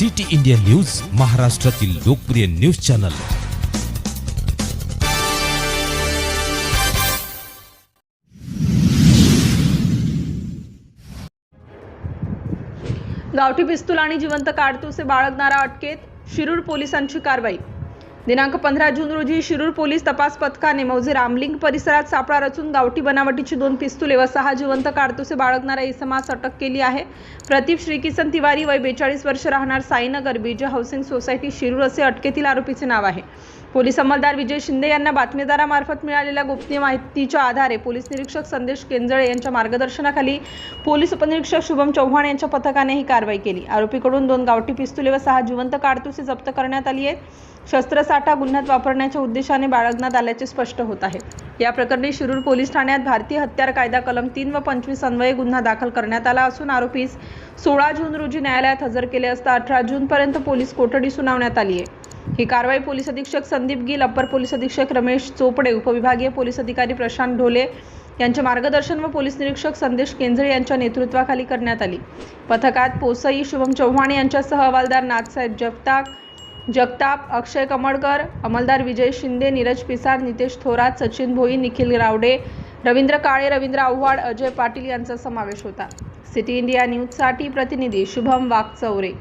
City India news महाराष्ट्रातील लोकप्रिय news channel. गावठी पिस्तूल आणि जिवंत काडतुसे बाळगणारा अटकेत शिरूर पोलिसांची कारवाई. दिनांक पंधरा जून रोजी शिरूर पोलीस तपास पथकाने मौजे रामलिंग परिसरात सापळा रचून गावठी बनावटीची दोन पिस्तुले व सहा जिवंत काडतुसे बाळगणाऱ्या इसमास अटक केली आहे. प्रदीप श्रीकिसन तिवारी वय बेचाळीस वर्ष राहणार Sainagar B J housing society Shirur असे अटकेतील आरोपीचे नाव आहे. पोलीस अंमलदार विजय शिंदे यांना बातमीदारामार्फत मिळालेल्या गोपनीय माहितीच्या आधारे पोलीस निरीक्षक संदेश केंजळे यांच्या मार्गदर्शनाखाली पोलीस उपनिरीक्षक शुभम चव्हाण यांच्या पथकाने ही कारवाई केली. आरोपीकडून दोन गावठी पिस्तुले व सहा जिवंत काडतुसे जप्त करण्यात आली आहेत. शस्त्रसाठा गुन्ह्यात वापरण्याच्या उद्देशाने बाळगण्यात आल्याचे स्पष्ट होत आहे. या प्रकरणी शिरूर पोलीस ठाण्यात भारतीय हत्यार कायदा कलम तीन व पंचवीस अन्वये गुन्हा दाखल करण्यात आला असून आरोपीस सोळा जून रोजी न्यायालयात हजर केले असता अठरा जूनपर्यंत पोलीस कोठडी सुनावण्यात आली आहे. ही कारवाई पोलीस अधीक्षक संदीप गिल अप्पर पोलीस अधीक्षक रमेश चोपडे उपविभागीय पोलीस अधिकारी प्रशांत ढोले यांचे मार्गदर्शन व पोलीस निरीक्षक संदेश केंजळे यांच्या नेतृत्वाखाली करण्यात आली. पथकात पोसई शुभम चव्हाण यांच्यासह हवालदार नाथसाहेब जगताप जगताप अक्षय कमळकर अंमलदार विजय शिंदे नीरज पिसार नितेश थोरात सचिन भोई निखिल रावडे रवींद्र काळे रवींद्र आव्हाड अजय पाटील यांचा समावेश होता. सिटी इंडिया न्यूजसाठी प्रतिनिधी शुभम वाघचौरे